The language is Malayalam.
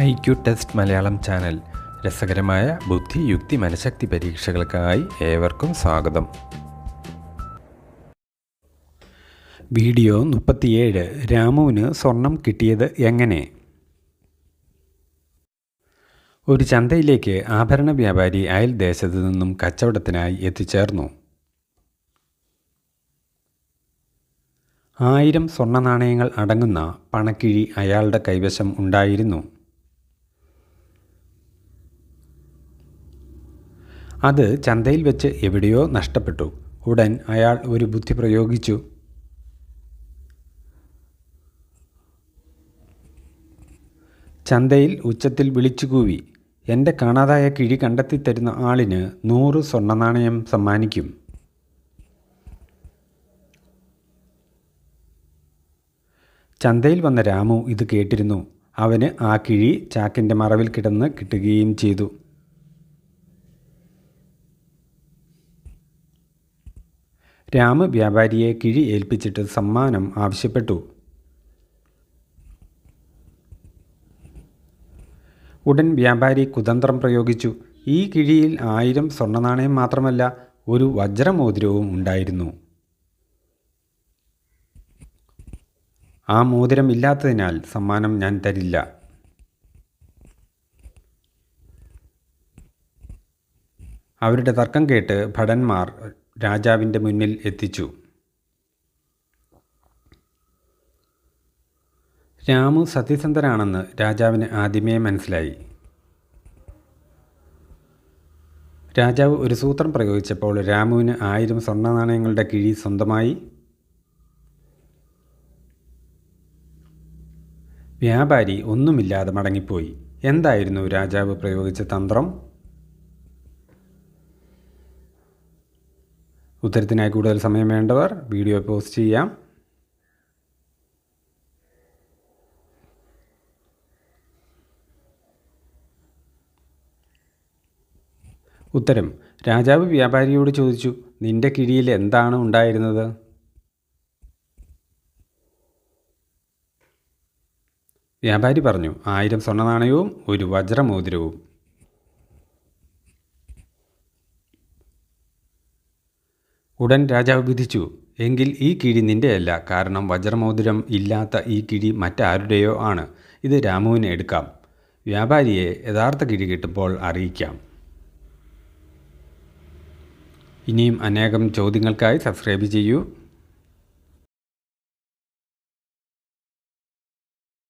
I Q test Malayalam channel. രസകരമായ ബുദ്ധി യുക്തി മനഃശക്തി പരീക്ഷകൾക്കായി ഏവർക്കും സ്വാഗതം. വീഡിയോ മുപ്പത്തിയേഴ്. രാമുവിന് സ്വർണം കിട്ടിയത് എങ്ങനെ? ഒരു ചന്തയിലേക്ക് ആഭരണ വ്യാപാരി അയൽ ദേശത്തു നിന്നും കച്ചവടത്തിനായി എത്തിച്ചേർന്നു. ആയിരം സ്വർണ നാണയങ്ങൾ അടങ്ങുന്ന പണക്കിഴി അയാളുടെ കൈവശം ഉണ്ടായിരുന്നു. അത് ചന്തയിൽ വെച്ച് എവിടെയോ നഷ്ടപ്പെട്ടു. ഉടൻ അയാൾ ഒരു ബുദ്ധി പ്രയോഗിച്ചു. ചന്തയിൽ ഉച്ചത്തിൽ വിളിച്ചുകൂവി എന്റെ കാണാതായ കിഴി കണ്ടെത്തി തരുന്ന ആളിന് നൂറ് സ്വർണനാണയം സമ്മാനിക്കും ചന്തയിൽ വന്ന രാമു ഇത് കേട്ടിരുന്നു. അവന് ആ കിഴി ചാക്കിന്റെ മറവിൽ കിടന്ന് കിട്ടുകയും ചെയ്തു. രാമു വ്യാപാരിയെ കിഴി ഏൽപ്പിച്ചിട്ട് സമ്മാനം ആവശ്യപ്പെട്ടു. ഉടൻ വ്യാപാരി കുതന്ത്രം പ്രയോഗിച്ചു. ഈ കിഴിയിൽ ആയിരം സ്വർണനാണയം മാത്രമല്ല ഒരു വജ്രമോതിരവും ഉണ്ടായിരുന്നു. ആ മോതിരം ഇല്ലാത്തതിനാൽ സമ്മാനം ഞാൻ തരില്ല. അവരുടെ തർക്കം കേട്ട് ഭടന്മാർ രാജാവിന്റെ മുന്നിൽ എത്തിച്ചു. രാമു സത്യസന്ധനാണെന്ന് രാജാവിന് ആദ്യമേ മനസ്സിലായി. രാജാവ് ഒരു സൂത്രം പ്രയോഗിച്ചപ്പോൾ രാമുവിന് ആയിരം സ്വർണ നാണയങ്ങളുടെ കിഴി സ്വന്തമായി. വ്യാപാരി ഒന്നുമില്ലാതെ മടങ്ങിപ്പോയി. എന്തായിരുന്നു രാജാവ് പ്രയോഗിച്ച തന്ത്രം? ഉത്തരത്തിനായി കൂടുതൽ സമയം വേണ്ടവർ വീഡിയോ പോസ്റ്റ് ചെയ്യാം. ഉത്തരം രാജാവ് വ്യാപാരിയോട് ചോദിച്ചു നിന്റെ കിഴിയിൽ എന്താണ് ഉണ്ടായിരുന്നത്? വ്യാപാരി പറഞ്ഞു ആയിരം സ്വർണനാണയവും ഒരു വജ്രമോതിരവും. ഉടൻ രാജാവ് വിധിച്ചു. എങ്കിൽ ഈ കിഴി നിന്റെയല്ല. കാരണം വജ്രമോതിരം ഇല്ലാത്ത ഈ കിഴി മറ്റാരുടെയോ ആണ്. ഇത് രാമുവിന് എടുക്കാം. വ്യാപാരിയെ യഥാർത്ഥ കിഴി കിട്ടുമ്പോൾ അറിയിക്കാം. ഇനിയും അനേകം ചോദ്യങ്ങൾക്കായി സബ്സ്ക്രൈബ് ചെയ്യൂ.